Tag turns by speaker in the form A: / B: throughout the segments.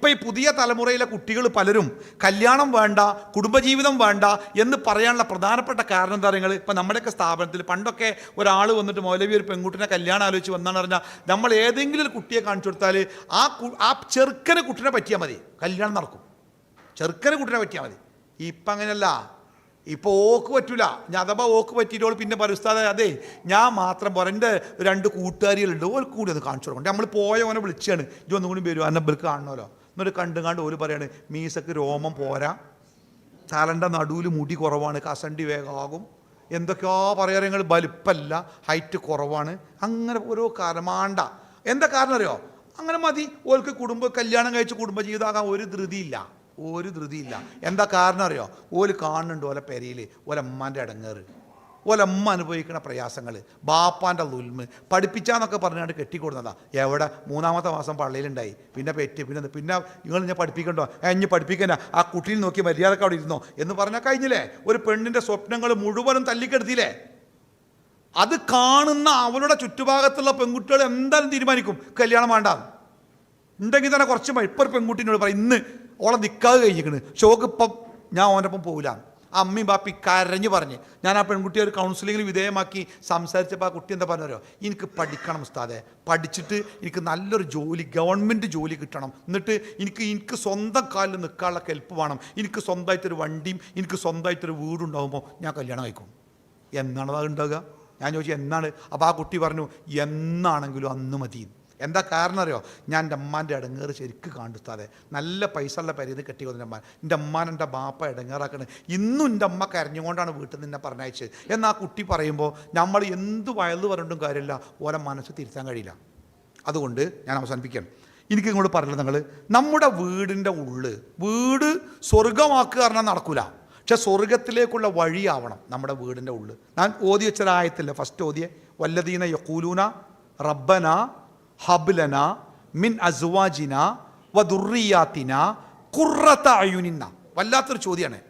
A: ഇപ്പം ഈ പുതിയ തലമുറയിലെ കുട്ടികൾ പലരും കല്യാണം വേണ്ട കുടുംബജീവിതം വേണ്ട എന്ന് പറയാനുള്ള പ്രധാനപ്പെട്ട കാരണം എന്താ പറയുക ഇപ്പം നമ്മുടെയൊക്കെ സ്ഥാപനത്തിൽ പണ്ടൊക്കെ ഒരാൾ വന്നിട്ട് മൗലവി ഒരു പെൺകുട്ടിനെ കല്യാണം ആലോചിച്ച് വന്നാണ് പറഞ്ഞാൽ നമ്മൾ ഏതെങ്കിലും ഒരു കുട്ടിയെ കാണിച്ചു കൊടുത്താൽ ആ ആ ചെറുക്കനെ കുട്ടിനെ പറ്റിയാൽ മതി. കല്യാണം നടക്കും. ചെറുക്കനെ കുട്ടിനെ പറ്റിയാൽ മതി. ഇപ്പം അങ്ങനെയല്ല. ഇപ്പോൾ ഓക്ക് പറ്റൂല. ഞാൻ അഥവാ ഓക്ക് പറ്റിയിട്ടോൾ പിന്നെ പരിസ്ഥാത അതെ ഞാൻ മാത്രം പോരാ രണ്ട് കൂട്ടുകാരികളുണ്ട്. ഓർക്ക് ഒന്ന് കാണിച്ചു കൊടുക്കണം. നമ്മൾ പോയ ഓനെ വിളിച്ചാണ്. ഇത് ഒന്നും കൂടി വരും. അന്നബർക്ക് കാണണമല്ലോ. എന്നിട്ട് കണ്ടുകാണ്ട് ഓര് പറയാണ് മീസക്ക് രോമം പോരാ. തലന്റെ നടുവിൽ മുടി കുറവാണ് കസണ്ടി വേഗമാകും എന്തൊക്കെയോ പറയാറ് നിങ്ങൾ വലിപ്പല്ല ഹൈറ്റ് കുറവാണ്. അങ്ങനെ ഓരോ കരമാണ്ട എന്താ കാരണം അറിയോ? അങ്ങനെ മതി. ഓൽക്ക് കുടുംബ കല്യാണം കഴിച്ച് കുടുംബ ജീവിതമാകാൻ ഒരു ധൃതിയില്ല. ഒരു ധൃതിയില്ല. എന്താ കാരണം അറിയോ? ഓൽ കാണുന്നുണ്ട് ഓലെ പെരയിൽ ഓലമ്മാന്റെ ഇടങ്ങേറ് ഓലമ്മ അനുഭവിക്കുന്ന പ്രയാസങ്ങൾ. ബാപ്പാന്റെ ദുൽമ് പഠിപ്പിച്ചാന്നൊക്കെ പറഞ്ഞാണ്ട് കെട്ടിക്കൊടുന്നതാ. എവിടെ? മൂന്നാമത്തെ മാസം പള്ളിയിലുണ്ടായി. പിന്നെ പെറ്റ് പിന്നെ പിന്നെ നിങ്ങൾ ഞാൻ പഠിപ്പിക്കണ്ടോ? ഇനി പഠിപ്പിക്കണ്ട. ആ കുട്ടിയിൽ നോക്കി മര്യാദയ്ക്ക് അവിടെ ഇരുന്നോ? എന്ന് പറഞ്ഞാൽ കഴിഞ്ഞില്ലേ? ഒരു പെണ്ണിന്റെ സ്വപ്നങ്ങൾ മുഴുവനും തല്ലിക്കെടുത്തില്ലേ? അത് കാണുന്ന അവളുടെ ചുറ്റുഭാഗത്തുള്ള പെൺകുട്ടികൾ എന്തായാലും തീരുമാനിക്കും. കല്യാണം വേണ്ട. ഉണ്ടെങ്കിൽ തന്നെ കുറച്ച് ഇപ്പോൾ ഇപ്പം ഒരു പെൺകുട്ടീനോട് പറയും ഇന്ന് ഓളെ നിൽക്കാതെ കഴിഞ്ഞിരിക്കണ്. ഷോക്ക് ഇപ്പം ഞാൻ ഓന്റെ ഒപ്പം പോകില്ല അമ്മയും ബാപ്പി കരഞ്ഞ് പറഞ്ഞ്. ഞാൻ ആ പെൺകുട്ടിയെ ഒരു കൗൺസിലിങ്ങിൽ വിധേയമാക്കി സംസാരിച്ചപ്പോൾ ആ കുട്ടി എന്താ പറഞ്ഞോ എനിക്ക് പഠിക്കണം ഉസ്താദെ. പഠിച്ചിട്ട് എനിക്ക് നല്ലൊരു ജോലി ഗവൺമെന്റ് ജോലി കിട്ടണം. എന്നിട്ട് എനിക്ക് എനിക്ക് സ്വന്തം കാലിൽ നിൽക്കാനുള്ള കെൽപ്പ് വേണം. എനിക്ക് സ്വന്തമായിട്ടൊരു വണ്ടിയും എനിക്ക് സ്വന്തമായിട്ടൊരു വീടുണ്ടാകുമ്പോൾ ഞാൻ കല്യാണം കഴിക്കും. എന്നാണ് അത് ഉണ്ടാകുക ഞാൻ ചോദിച്ചു എന്നാണ്? അപ്പോൾ ആ കുട്ടി പറഞ്ഞു എന്നാണെങ്കിലും അന്ന് മതി. എന്താ കാരണം അറിയോ? ഞാൻ എന്റെ അമ്മാന്റെ ഇടങ്ങേറ് ശരിക്ക് കാണിത്താതെ നല്ല പൈസ ഉള്ള പരിധി കെട്ടി വന്നു അമ്മ എന്റെ അമ്മാൻ എന്റെ ബാപ്പ ഇടങ്ങേറാക്കണത് ഇന്നും എന്റെ അമ്മ കരഞ്ഞുകൊണ്ടാണ് വീട്ടിൽ നിന്ന് പറഞ്ഞയച്ചത്. എന്നാ കുട്ടി പറയുമ്പോൾ നമ്മൾ എന്ത് വയലു പറഞ്ഞിട്ടും കാര്യമില്ല. ഓരോ മനസ്സ് തിരുത്താൻ കഴിയില്ല. അതുകൊണ്ട് ഞാൻ അവസാനിപ്പിക്കാം എനിക്ക് ഇങ്ങോട്ട് പറഞ്ഞത് നിങ്ങൾ നമ്മുടെ വീടിന്റെ ഉള്ള് വീട് സ്വർഗമാക്കുക പറഞ്ഞാൽ നടക്കൂല. പക്ഷെ സ്വർഗത്തിലേക്കുള്ള വഴിയാവണം നമ്മുടെ വീടിന്റെ ഉള്ളിൽ ഞാൻ ഓതി വെച്ചൊരായത്തില്ല. ഫസ്റ്റ് ഓതിയെ. വല്ലതീന യക്കൂലൂന റബ്ബന ഹബ്ലന മിൻ അസുവാജിന വദുറിയാത്തിന കുറത്ത അയുനിന്ന. വല്ലാത്തൊരു ചോദ്യമാണ്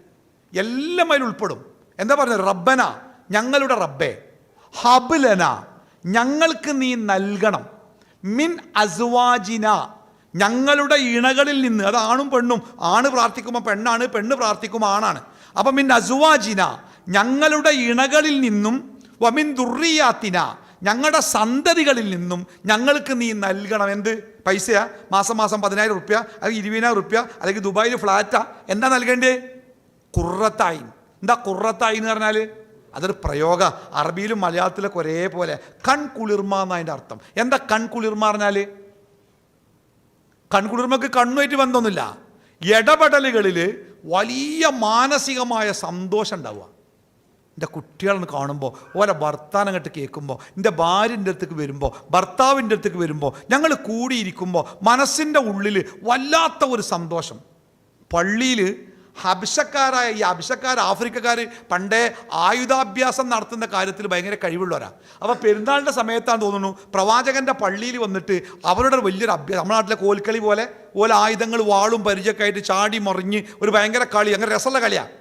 A: എല്ലാം അതിൽ ഉൾപ്പെടും. എന്താ പറഞ്ഞത്? റബ്ബന ഞങ്ങളുടെ റബ്ബേ. ഹബ്ലന ഞങ്ങൾക്ക് നീ നൽകണം. മിൻ അസുവാജിന ഞങ്ങളുടെ ഇണകളിൽ നിന്ന്. അത് ആണും പെണ്ണും. ആണ് പ്രാർത്ഥിക്കുമ്പോൾ പെണ്ണാണ് പെണ്ണ് പ്രാർത്ഥിക്കുമ്പോൾ ആണാണ്. അപ്പം മിൻ അസുവാജിന ഞങ്ങളുടെ ഇണകളിൽ നിന്നും വമിൻ ദുർറിയാത്തിന ഞങ്ങളുടെ സന്തതികളിൽ നിന്നും ഞങ്ങൾക്ക് നീ നൽകണം. എന്ത്? പൈസയാ? മാസം മാസം പതിനായിരം റുപ്യ അല്ലെങ്കിൽ ഇരുപതിനായിരം റുപ്യ അല്ലെങ്കിൽ ദുബായിൽ ഫ്ലാറ്റാ. എന്താ നൽകേണ്ടേ? കുറത്തായി എന്താ കുറത്തായി എന്ന് പറഞ്ഞാൽ അതൊരു പ്രയോഗ. അറബിയിലും മലയാളത്തിലൊക്കെ ഒരേപോലെ. കൺകുളിർമ എന്നതിന്റെ അർത്ഥം. എന്താ കൺകുളിർമ പറഞ്ഞാൽ കൺകുളിർമക്ക് കണ്ണുമായിട്ട് ബന്ധമൊന്നുമില്ല. ഇടപെടലുകളിൽ വലിയ മാനസികമായ സന്തോഷം ഉണ്ടാവുക. എന്റെ കുട്ടികളെന്ന് കാണുമ്പോൾ ഓരോ ഭർത്താനം കേട്ട് കേൾക്കുമ്പോൾ എന്റെ ഭാര്യന്റെ അടുത്തേക്ക് വരുമ്പോൾ ഭർത്താവിന്റെ അടുത്തേക്ക് വരുമ്പോൾ ഞങ്ങൾ കൂടിയിരിക്കുമ്പോൾ മനസ്സിന്റെ ഉള്ളിൽ വല്ലാത്ത ഒരു സന്തോഷം. പള്ളിയിൽ ഹബിഷക്കാരായ ഈ അബിഷക്കാർ ആഫ്രിക്കക്കാർ പണ്ടേ ആയുധാഭ്യാസം നടത്തുന്ന കാര്യത്തിൽ ഭയങ്കര കഴിവുള്ളവരാ. അപ്പോൾ പെരുന്നാളിന്റെ സമയത്താണ് തോന്നുന്നു പ്രവാചകന്റെ പള്ളിയിൽ വന്നിട്ട് അവരുടെ വലിയൊരു അഭ്യാസം നമ്മുടെ നാട്ടിലെ കോൽക്കളി പോലെ ഓല ആയുധങ്ങൾ വാളും പരിചയമൊക്കെ ആയിട്ട് ചാടി മറിഞ്ഞ് ഒരു ഭയങ്കര കളി അങ്ങനെ രസമുള്ള കളിയാണ്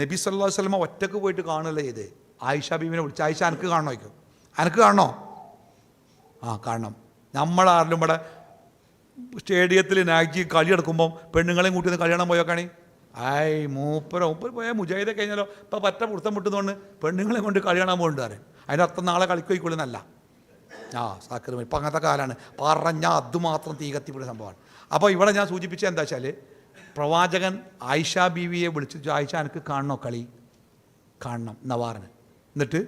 A: നബി സല്ലാ വല്ലമ ഒറ്റയ്ക്ക് പോയിട്ട് കാണല്ലേ ഇത് ആയിഷ ബീവിനെ വിളിച്ച് ആയിഷ എനിക്ക് കാണണോ? എനിക്ക് കാണണോ? ആ കാണണം. നമ്മളാരിലും ഇവിടെ സ്റ്റേഡിയത്തിൽ നാജി കളി എടുക്കുമ്പോൾ പെണ്ണുങ്ങളെയും കൂട്ടി കല്യാണം പോയോക്കാണി ആയി മൂപ്പര മൂപ്പർ പോയാൽ മുജാഹിദെ കഴിഞ്ഞാലോ ഇപ്പം പറ്റ പുറത്തം മുട്ടുന്നതുകൊണ്ട് പെണ്ണുങ്ങളെ കൊണ്ട് കളിയാണാൻ പോകുന്നുണ്ട് പറയും. അതിന്റെ അർത്ഥം നാളെ കളിക്കൊയ്ക്കൊള്ളുന്നല്ല ആ സാക്കർ ഇപ്പം അങ്ങനത്തെ കാലമാണ് പറഞ്ഞാൽ അതുമാത്രം തീ കത്തിപ്പിടുന്ന സംഭവമാണ്. അപ്പോൾ ഇവിടെ ഞാൻ സൂചിപ്പിച്ചത് എന്താ വെച്ചാൽ പ്രവാചകൻ ആയിഷ ബീവിയെ വിളിച്ചു ആയിഷ എനിക്ക് കാണണോ കളി? കാണണം നവാറിന്. എന്നിട്ട്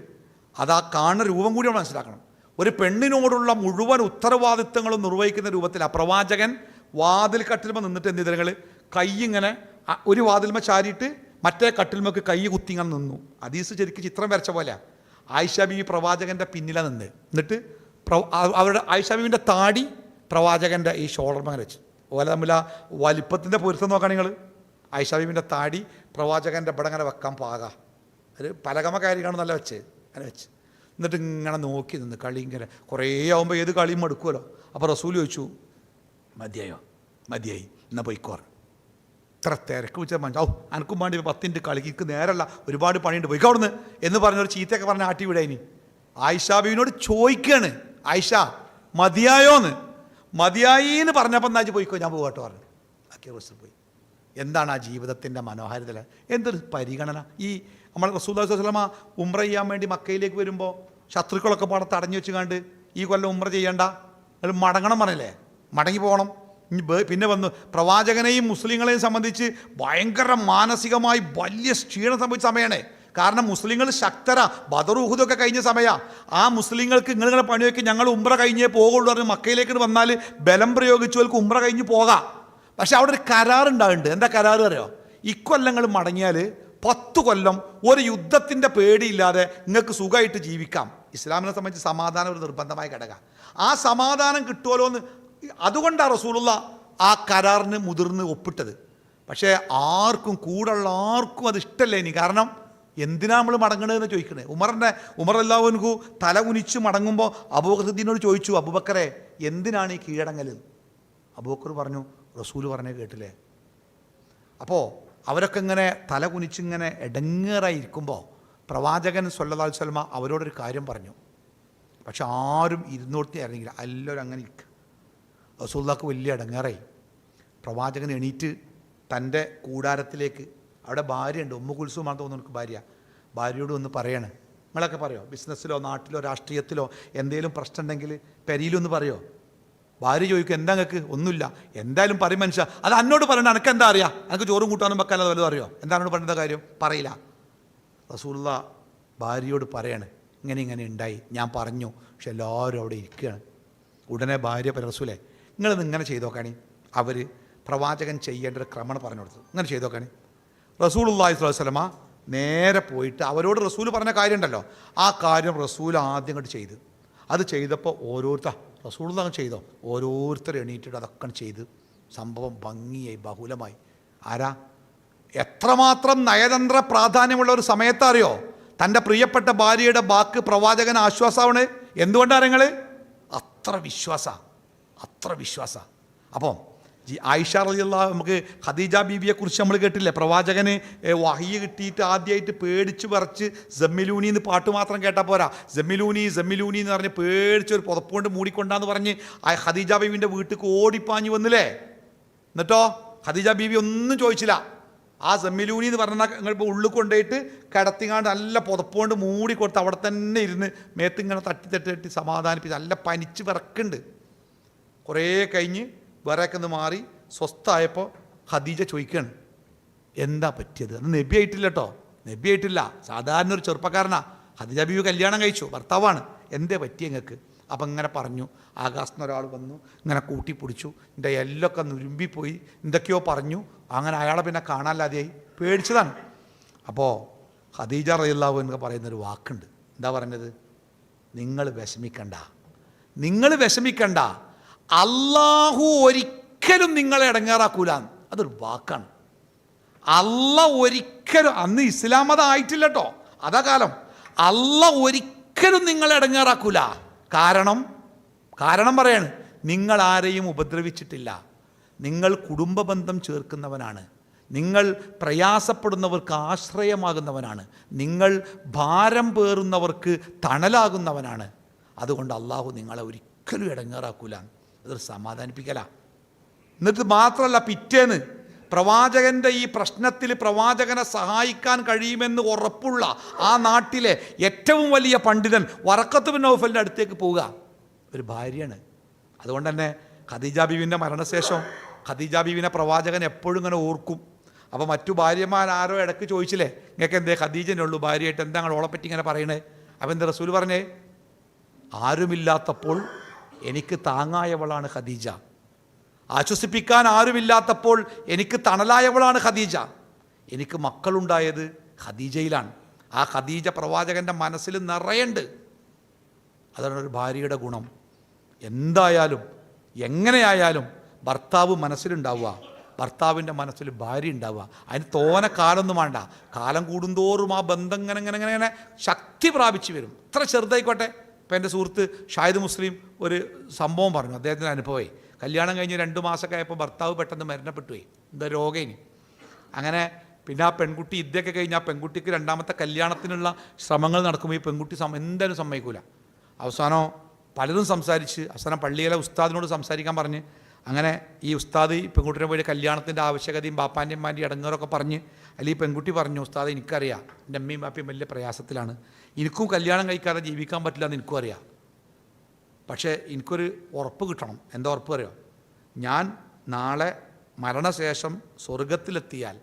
A: അത് ആ കാണുന്ന രൂപം കൂടി നമ്മൾ മനസ്സിലാക്കണം. ഒരു പെണ്ണിനോടുള്ള മുഴുവൻ ഉത്തരവാദിത്തങ്ങളും നിർവഹിക്കുന്ന രൂപത്തിൽ ആ പ്രവാചകൻ വാതിൽ കട്ടിൽമ നിന്നിട്ട് എന്ത് ചെയ്തങ്ങൾ കൈ ഇങ്ങനെ ഒരു വാതിൽമ ചാരിയിട്ട് മറ്റേ കട്ടിൽമക്ക് കൈ കുത്തി ഇങ്ങനെ നിന്നു. അതീസ് ശരിക്കും ചിത്രം വരച്ച പോലെ ആയിഷ ബീവി പ്രവാചകന്റെ പിന്നിലാണ് നിന്ന്. എന്നിട്ട് അവരുടെ ആയിഷ ബീവിന്റെ താടി പ്രവാചകന്റെ ഈ മകൻ വെച്ച്. ഓല തമ്മിൽ ആ വലിപ്പത്തിന്റെ പൊരുത്തം നോക്കാം നിങ്ങൾ. ഐഷാബീബിന്റെ താടി പ്രവാചകന്റെ ഇവിടെ അങ്ങനെ വെക്കാൻ പാക. ഒരു പലകമ കാര്യമാണ് നല്ല വെച്ച് അങ്ങനെ വെച്ച്. എന്നിട്ട് ഇങ്ങനെ നോക്കി നിന്ന് കളി ഇങ്ങനെ കുറേ ആകുമ്പോൾ ഏത് കളിയും മടുക്കുമല്ലോ. അപ്പോൾ റസൂൽ ചോദിച്ചു മതിയായോ? മതിയായി. എന്നാൽ പോയിക്കോർ ഇത്ര തിരക്ക് വെച്ചാൽ മഞ്ഞ ഔ അനക്കും വേണ്ടി പത്തിന്റെ കളിക്ക് നേരല്ല. ഒരുപാട് പണിയുണ്ട്. പോയിക്കോ എന്ന് പറഞ്ഞൊരു ചീത്തയൊക്കെ പറഞ്ഞ് ആട്ടി വിടാ ഇനി. ആയിഷ ബീവിനോട് ചോദിക്കുകയാണ് ആയിഷ മതിയായോന്ന്? മതിയായി എന്ന് പറഞ്ഞപ്പോൾ എന്നാ പോയിക്കോ? ഞാൻ പോകട്ടോ പറഞ്ഞു. ബാക്കി റസൂൽ പോയി. എന്താണ് ആ ജീവിതത്തിന്റെ മനോഹാരിത എന്തൊരു പരിഗണന? ഈ നമ്മൾ റസൂൽ വസ്ലമ ഉംറ ചെയ്യാൻ വേണ്ടി മക്കയിലേക്ക് വരുമ്പോൾ ശത്രുക്കളൊക്കെ പാടെ തടഞ്ഞു വെച്ച് കണ്ട് ഈ കൊല്ലം ഉമ്ര ചെയ്യണ്ട. നിങ്ങൾ മടങ്ങണം പറഞ്ഞില്ലേ? മടങ്ങി പോകണം. പിന്നെ വന്നു പ്രവാചകനെയും മുസ്ലിങ്ങളെയും സംബന്ധിച്ച് ഭയങ്കര മാനസികമായി വലിയ ക്ഷീണം സംഭവിച്ച സമയമാണ് കാരണം മുസ്ലിങ്ങൾ ശക്തര. ബദറുഹുദൊക്കെ കഴിഞ്ഞ സമയമാണ് ആ മുസ്ലിങ്ങൾക്ക് ഇങ്ങനെ പണിയൊക്കെ ഞങ്ങൾ ഉമ്ര കഴിഞ്ഞേ പോകുള്ളൂ പറഞ്ഞ് മക്കയിലേക്ക് വന്നാൽ ബലം പ്രയോഗിച്ചവർക്ക് ഉമ്ര കഴിഞ്ഞ് പോകാം. പക്ഷെ അവിടെ ഒരു കരാർ ഉണ്ടാകുന്നുണ്ട് എന്താ കരാർ അറിയോ? ഇക്കൊല്ലങ്ങൾ മടങ്ങിയാൽ പത്ത് കൊല്ലം ഒരു യുദ്ധത്തിന്റെ പേടിയില്ലാതെ നിങ്ങൾക്ക് സുഖമായിട്ട് ജീവിക്കാം. ഇസ്ലാമിനെ സംബന്ധിച്ച് സമാധാനം ഒരു നിർബന്ധമായ ഘടക ആ സമാധാനം കിട്ടുമല്ലോ എന്ന് അതുകൊണ്ടാണ് റസൂലുള്ള ആ കരാറിന് മുതിർന്ന് ഒപ്പിട്ടത്. പക്ഷേ ആർക്കും കൂടുള്ള ആർക്കും അത് ഇഷ്ടമല്ല ഇനി. കാരണം എന്തിനാ നമ്മൾ മടങ്ങണതെന്ന് ചോദിക്കണേ? ഉമറിന്റെ ഉമർ അല്ലാവുനു തല കുനിച്ച് മടങ്ങുമ്പോൾ അബൂബക്കറുദ്ദീനോട് ചോദിച്ചു അബൂബക്കറെ എന്തിനാണ് ഈ കീഴടങ്ങൽ അബൂബക്കർ പറഞ്ഞു റസൂൽ പറഞ്ഞേ കേട്ടില്ലേ? അപ്പോൾ അവരൊക്കെ ഇങ്ങനെ തല കുനിച്ചിങ്ങനെ ഇടങ്ങേറായിരിക്കുമ്പോൾ പ്രവാചകൻ അലൈഹി വസല്ലമ അവരോടൊരു കാര്യം പറഞ്ഞു. പക്ഷെ ആരും ഇരുന്നോടത്തി ഇറങ്ങിയില്ല. എല്ലാവരും അങ്ങനെ ഇരിക്കുക റസൂല്ലാക്ക് വലിയ ഇടങ്ങേറായി പ്രവാചകൻ എണീറ്റ് തന്റെ കൂടാരത്തിലേക്ക് അവിടെ ഭാര്യയുണ്ട്. ഉമ്മ കുൽസുമാണ് തോന്നുന്നു എനിക്ക് ഭാര്യ. ഭാര്യയോട് ഒന്ന് പറയണേ. നിങ്ങളൊക്കെ പറയോ? ബിസിനസ്സിലോ നാട്ടിലോ രാഷ്ട്രീയത്തിലോ എന്തെങ്കിലും പ്രശ്നം ഉണ്ടെങ്കിൽ പെരിയിലൊന്ന് പറയോ? ഭാര്യ ചോദിക്കും എന്താ നിങ്ങൾക്ക് ഒന്നുമില്ല. എന്തായാലും പറയും മനുഷ്യ. അത് എന്നോട് പറയണ്ട. എനിക്ക് എന്താ അറിയാം? എനിക്ക് ചോറും കൂട്ടാനും വെക്കാനത് വല്ലതും അറിയോ? എന്താ എന്നോട് പറയേണ്ട കാര്യം? പറയില്ല. റസൂള്ള ഭാര്യയോട് പറയണേ. ഇങ്ങനെ ഇങ്ങനെ ഉണ്ടായി. ഞാൻ പറഞ്ഞു. പക്ഷെ എല്ലാവരും അവിടെ ഇരിക്കുകയാണ്. ഉടനെ ഭാര്യ റസൂലേ നിങ്ങളിത് ഇങ്ങനെ ചെയ്തോക്കാണി? അവർ പ്രവാചകൻ ചെയ്യേണ്ട ഒരു ക്രമണം പറഞ്ഞു കൊടുത്തു ഇങ്ങനെ ചെയ്തോക്കാണി? റസൂൽ അള്ളാഹി സ്വലമ നേരെ പോയിട്ട് അവരോട് റസൂൽ പറഞ്ഞ കാര്യമുണ്ടല്ലോ. ആ കാര്യം റസൂൽ ആദ്യം അങ്ങോട്ട് ചെയ്ത്. അത് ചെയ്തപ്പോൾ ഓരോരുത്തർ റസൂൾ അങ്ങ് ചെയ്തോ? ഓരോരുത്തർ എണീറ്റിട്ട് അതൊക്കെ ചെയ്ത്. സംഭവം ഭംഗിയായി ബഹുലമായി. ആരാ? എത്രമാത്രം നയതന്ത്ര പ്രാധാന്യമുള്ള ഒരു സമയത്താറിയോ? തന്റെ പ്രിയപ്പെട്ട ഭാര്യയുടെ ബാക്ക് പ്രവാചകൻ ആശ്വാസമാണ് എന്തുകൊണ്ടാണ് നിങ്ങൾ അത്ര വിശ്വാസ. അത്ര വിശ്വാസ. അപ്പം ജി ആയിഷ റളിയല്ലാ നമുക്ക് ഖദീജ ബീബിയെക്കുറിച്ച് നമ്മൾ കേട്ടില്ലേ? പ്രവാചകന് വഹിയ കിട്ടിയിട്ട് ആദ്യമായിട്ട് പേടിച്ച് പറിച്ച് ജമ്മിലൂനി എന്ന് പാട്ട് മാത്രം കേട്ടാൽ പോരാ. ജമ്മിലൂനി ജമ്മിലൂനി എന്ന് പറഞ്ഞ് പേടിച്ച് ഒരു പുതപ്പുകൊണ്ട് മൂടിക്കൊണ്ടാന്ന് പറഞ്ഞ് ആ ഖദീജ ബീബിന്റെ വീട്ടിലേക്ക് ഓടിപ്പാഞ്ഞു വന്നില്ലേ? എന്നിട്ടോ? ഖദീജ ബീബി ഒന്നും ചോദിച്ചില്ല. ആ സെമ്മിലൂനി എന്ന് പറഞ്ഞാൽ നിങ്ങൾ ഇപ്പോൾ ഉള്ളിൽ കൊണ്ടുപോയിട്ട് കിടത്തിങ്ങാണ്ട് നല്ല പുതപ്പുകൊണ്ട് മൂടി കൊടുത്ത് അവിടെ തന്നെ ഇരുന്ന് മേത്തിങ്ങനെ തട്ടി തട്ടി തട്ടി സമാധാനിപ്പിച്ച് നല്ല പനിച്ച് വിറക്കുന്നുണ്ട് കുറേ കഴിഞ്ഞ് വിറയൊക്കെ ഒന്ന് മാറി സ്വസ്ഥായപ്പോൾ ഖദീജ ചോദിക്കുകയാണ് എന്താ പറ്റിയത്? അന്ന് നബി ആയിട്ടില്ല കേട്ടോ നബി ആയിട്ടില്ല. സാധാരണ ഒരു ചെറുപ്പക്കാരനാ. ഖദീജ ബീവി കല്യാണം കഴിച്ചു. ഭർത്താവാണ്. എന്തേ പറ്റിയ നിങ്ങൾക്ക് അപ്പം ഇങ്ങനെ പറഞ്ഞു. ആകാശത്തിന് ഒരാൾ വന്നു. ഇങ്ങനെ കൂട്ടിപ്പിടിച്ചു. എന്റെ എല്ലൊക്കെ നുരുമ്പിപ്പോയി. എന്തൊക്കെയോ പറഞ്ഞു. അങ്ങനെ അയാളെ പിന്നെ കാണാനില്ലാതെയായി. പേടിച്ചതാണ്. അപ്പോൾ ഖദീജ റയ്യല്ലാവു എന്നൊക്കെ പറയുന്നൊരു വാക്കുണ്ട്. എന്താ പറഞ്ഞത് നിങ്ങൾ വിഷമിക്കണ്ട. നിങ്ങൾ വിഷമിക്കണ്ട. അള്ളാഹു ഒരിക്കലും നിങ്ങളെ ഇടങ്ങാറാക്കൂല അതൊരു വാക്കാണ്. അല്ല ഒരിക്കലും അന്ന് ഇസ്ലാം അതായിട്ടില്ല കേട്ടോ അതാ കാലം. അല്ല ഒരിക്കലും നിങ്ങളെ ഇടങ്ങേറാക്കൂല. കാരണം കാരണം പറയാണ് നിങ്ങൾ ആരെയും ഉപദ്രവിച്ചിട്ടില്ല. നിങ്ങൾ കുടുംബ ബന്ധം ചേർക്കുന്നവനാണ്. നിങ്ങൾ പ്രയാസപ്പെടുന്നവർക്ക് ആശ്രയമാകുന്നവനാണ്. നിങ്ങൾ ഭാരം പേറുന്നവർക്ക് തണലാകുന്നവനാണ്. അതുകൊണ്ട് അള്ളാഹു നിങ്ങളെ ഒരിക്കലും ഇടങ്ങാറാക്കൂല അതൊരു സമാധാനിപ്പിക്കല. എന്നിട്ട് മാത്രമല്ല പിറ്റേന്ന് പ്രവാചകന്റെ ഈ പ്രശ്നത്തിൽ പ്രവാചകനെ സഹായിക്കാൻ കഴിയുമെന്ന് ഉറപ്പുള്ള ആ നാട്ടിലെ ഏറ്റവും വലിയ പണ്ഡിതൻ വറക്കത്ത് ബിൻ നൗഫലിന്റെ അടുത്തേക്ക് പോവുക. ഒരു ഭാര്യയാണ്. അതുകൊണ്ട് തന്നെ ഖദീജ ബീവിന്റെ മരണശേഷം ഖദീജ ബീവിനെ പ്രവാചകൻ എപ്പോഴും ഇങ്ങനെ ഓർക്കും. അപ്പോൾ മറ്റു ഭാര്യമാരാരോ ഇടയ്ക്ക് ചോദിച്ചില്ലേ നിങ്ങൾക്ക് എന്തേ ഖദീജനെ ഉള്ളൂ? ഭാര്യയായിട്ട് എന്താ ഓളെപ്പറ്റി ഇങ്ങനെ പറയണേ? അപ്പം എന്താ റസൂൽ പറഞ്ഞേ ആരുമില്ലാത്തപ്പോൾ എനിക്ക് താങ്ങായവളാണ് ഖദീജ. ആശ്വസിപ്പിക്കാൻ ആരുമില്ലാത്തപ്പോൾ എനിക്ക് തണലായവളാണ് ഖദീജ. എനിക്ക് മക്കളുണ്ടായത് ഖദീജയിലാണ്. ആ ഖദീജ പ്രവാചകന്റെ മനസ്സിൽ നിറയുണ്ട്. അതാണ് ഒരു ഭാര്യയുടെ ഗുണം. എന്തായാലും എങ്ങനെയായാലും ഭർത്താവ് മനസ്സിലുണ്ടാവുക. ഭർത്താവിന്റെ മനസ്സിൽ ഭാര്യ ഉണ്ടാവുക. അതിന് തോനെ കാലൊന്നും വേണ്ട. കാലം കൂടുന്തോറും ആ ബന്ധം ഇങ്ങനെ ഇങ്ങനെ ഇങ്ങനെ ശക്തി പ്രാപിച്ചു വരും. ഇത്ര ചെറുതായിക്കോട്ടെ. ഇപ്പം എന്റെ സുഹൃത്ത് ഷാഹിദ് മുസ്ലിം ഒരു സംഭവം പറഞ്ഞു. അദ്ദേഹത്തിന്റെ അനുഭവമായി. കല്യാണം കഴിഞ്ഞ് രണ്ട് മാസമൊക്കെ ആയപ്പോൾ ഭർത്താവ് പെട്ടെന്ന് മരണപ്പെട്ടു പോയി എന്താ രോഗേനി അങ്ങനെ പിന്നെ ആ പെൺകുട്ടി ഇതൊക്കെ കഴിഞ്ഞ് ആ പെൺകുട്ടിക്ക് രണ്ടാമത്തെ കല്യാണത്തിനുള്ള ശ്രമങ്ങൾ നടക്കുമ്പോൾ ഈ പെൺകുട്ടി എന്തായാലും സമ്മതിക്കൂല. അവസാനം പലരും സംസാരിച്ച് അവസാനം പള്ളിയിലെ ഉസ്താദിനോട് സംസാരിക്കാൻ പറഞ്ഞ് അങ്ങനെ ഈ ഉസ്താദ് ഈ പെൺകുട്ടിനെ പോയി കല്യാണത്തിന്റെ ആവശ്യകതയും ബാപ്പാന്റെയും മാന്റെയും ഇടങ്ങേറൊക്കെ പറഞ്ഞ് അല്ലെങ്കിൽ ഈ പെൺകുട്ടി പറഞ്ഞു ഉസ്താദ് എനിക്കറിയാം. എന്റെ അമ്മയും ബാപ്പയും വലിയ പ്രയാസത്തിലാണ്. എനിക്കും കല്യാണം കഴിക്കാതെ ജീവിക്കാൻ പറ്റില്ല എന്ന് എനിക്കും അറിയാം. പക്ഷേ എനിക്കൊരു ഉറപ്പ് കിട്ടണം. എന്താ ഉറപ്പ് അറിയോ? ഞാൻ നാളെ മരണശേഷം സ്വർഗത്തിലെത്തിയാൽ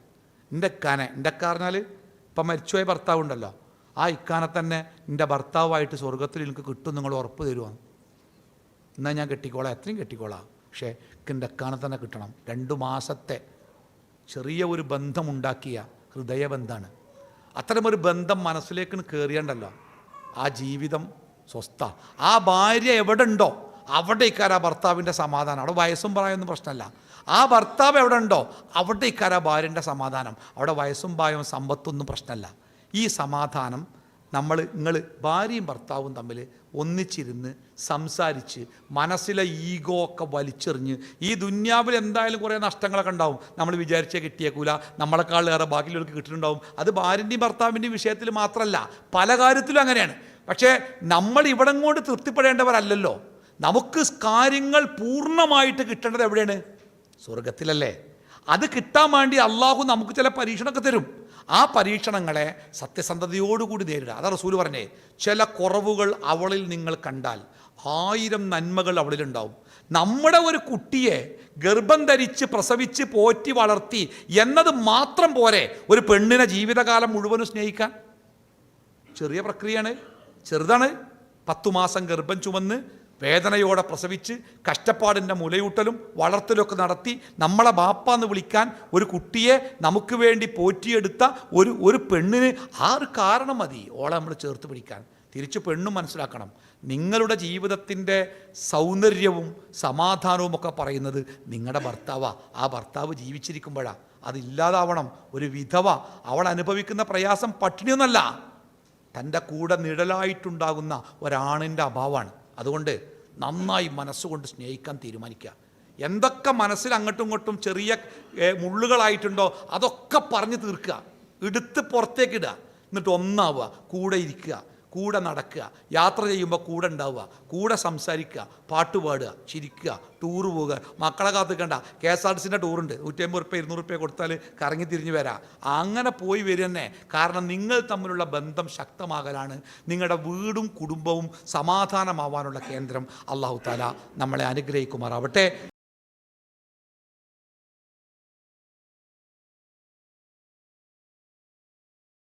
A: എന്റെ ഇക്കാനെ എന്റെ കാരണാൽ ഇപ്പം മരിച്ചുപോയ ഭർത്താവ് ഉണ്ടല്ലോ. ആ ഇക്കാനെ തന്നെ എന്റെ ഭർത്താവായിട്ട് സ്വർഗത്തിൽ എനിക്ക് കിട്ടും നിങ്ങൾ ഉറപ്പ് തരുവാണ്. എന്നാൽ ഞാൻ കെട്ടിക്കോളാം. എത്രയും കെട്ടിക്കോളാം. പക്ഷേ എന്റെ അക്കാനെ തന്നെ കിട്ടണം. രണ്ടു മാസത്തെ ചെറിയ ഒരു ബന്ധമുണ്ടാക്കിയ ഹൃദയബന്ധമാണ് അത്തരമൊരു ബന്ധം മനസ്സിലേക്ക് കയറിയണ്ടല്ലോ ആ ജീവിതം സ്വസ്ഥ. ആ ഭാര്യ എവിടെ ഉണ്ടോ അവിടെ ഇക്കാര ഭർത്താവിന്റെ സമാധാനം. അവിടെ വയസ്സും പ്രായമൊന്നും പ്രശ്നമല്ല. ആ ഭർത്താവ് എവിടെ ഉണ്ടോ അവിടെ ഇക്കാര ഭാര്യന്റെ സമാധാനം. അവിടെ വയസ്സും പ്രായവും സമ്പത്തൊന്നും പ്രശ്നമല്ല. ഈ സമാധാനം നമ്മൾ നിങ്ങൾ ഭാര്യയും ഭർത്താവും തമ്മിൽ ഒന്നിച്ചിരുന്ന് സംസാരിച്ച് മനസ്സിലെ ഈഗോ ഒക്കെ വലിച്ചെറിഞ്ഞ് ഈ ദുന്യാവിൽ എന്തായാലും കുറേ നഷ്ടങ്ങളൊക്കെ ഉണ്ടാവും. നമ്മൾ വിചാരിച്ചേ കിട്ടിയേക്കൂല. നമ്മളെക്കാളേറെ ബാക്കിയുള്ളവർക്ക് കിട്ടിയിട്ടുണ്ടാവും അത് ഭാര്യന്റെയും ഭർത്താവിന്റെയും വിഷയത്തിൽ മാത്രമല്ല പല കാര്യത്തിലും അങ്ങനെയാണ്. പക്ഷേ നമ്മൾ ഇവിടം കൊണ്ട് തൃപ്തിപ്പെടേണ്ടവരല്ലല്ലോ. നമുക്ക് കാര്യങ്ങൾ പൂർണമായിട്ട് കിട്ടേണ്ടത് എവിടെയാണ്? സ്വർഗത്തിലല്ലേ അത് കിട്ടാൻ വേണ്ടി അള്ളാഹു നമുക്ക് ചില പരീക്ഷണമൊക്കെ തരും. ആ പരീക്ഷണങ്ങളെ സത്യസന്ധതയോടുകൂടി നേരിടുക. അതാ റസൂൽ പറഞ്ഞേ ചില കുറവുകൾ അവളിൽ നിങ്ങൾ കണ്ടാൽ ആയിരം നന്മകൾ അവളിലുണ്ടാവും. നമ്മുടെ ഒരു കുട്ടിയെ ഗർഭം ധരിച്ച് പ്രസവിച്ച് പോറ്റി വളർത്തി എന്നത് മാത്രം പോരെ ഒരു പെണ്ണിനെ ജീവിതകാലം മുഴുവനും സ്നേഹിക്കാൻ? ചെറിയ പ്രക്രിയയാണ്. ചെറുതാണ്. പത്തു മാസം ഗർഭം ചുമന്ന് വേദനയോടെ പ്രസവിച്ച് കഷ്ടപ്പാടിന്റെ മുലയൂട്ടലും വളർത്തലൊക്കെ നടത്തി നമ്മളെ ബാപ്പ എന്ന് വിളിക്കാൻ ഒരു കുട്ടിയെ നമുക്ക് വേണ്ടി പോറ്റിയെടുത്ത ഒരു ഒരു പെണ്ണിന് ആ ഒരു കാരണം മതി. ഓളെ നമ്മൾ ചേർത്ത് പിടിക്കാൻ. തിരിച്ച് പെണ്ണും മനസ്സിലാക്കണം. നിങ്ങളുടെ ജീവിതത്തിന്റെ സൗന്ദര്യവും സമാധാനവും ഒക്കെ പറയുന്നത് നിങ്ങളുടെ ഭർത്താവാ. ആ ഭർത്താവ് ജീവിച്ചിരിക്കുമ്പോഴാണ് അതില്ലാതാവണം ഒരു വിധവ. അവൾ അനുഭവിക്കുന്ന പ്രയാസം പട്ടിണിയൊന്നല്ല. തന്റെ കൂടെ നിഴലായിട്ടുണ്ടാകുന്ന ഒരാണിന്റെ അഭാവമാണ്. അതുകൊണ്ട് നന്നായി മനസ്സുകൊണ്ട് സ്നേഹിക്കാൻ തീരുമാനിക്കുക. എന്തൊക്കെ മനസ്സിൽ അങ്ങോട്ടും ഇങ്ങോട്ടും ചെറിയ മുള്ളുകളായിട്ടുണ്ടോ അതൊക്കെ പറഞ്ഞു തീർക്കുക. എടുത്ത് പുറത്തേക്കിടുക എന്നിട്ട് ഒന്നാവുക. കൂടെ ഇരിക്കുക. കൂടെ നടക്കുക യാത്ര ചെയ്യുമ്പോൾ കൂടെ ഉണ്ടാവുക കൂടെ സംസാരിക്കുക പാട്ട് പാടുക ചിരിക്കുക ടൂറ് പോവുക. മക്കളെ കാത്തുക്കണ്ട. കെ എസ് ആർ ടി സിന്റെ ടൂറുണ്ട് നൂറ്റമ്പത് റുപ്യ ഇരുന്നൂറ് റുപ്യ കൊടുത്താൽ കറങ്ങി തിരിഞ്ഞ് വരാം. അങ്ങനെ പോയി വരിക തന്നെ. കാരണം നിങ്ങൾ തമ്മിലുള്ള ബന്ധം ശക്തമാകലാണ്. നിങ്ങളുടെ വീടും കുടുംബവും സമാധാനമാവാനുള്ള കേന്ദ്രം അള്ളാഹു താല നമ്മളെ അനുഗ്രഹിക്കുമാറാവട്ടെ.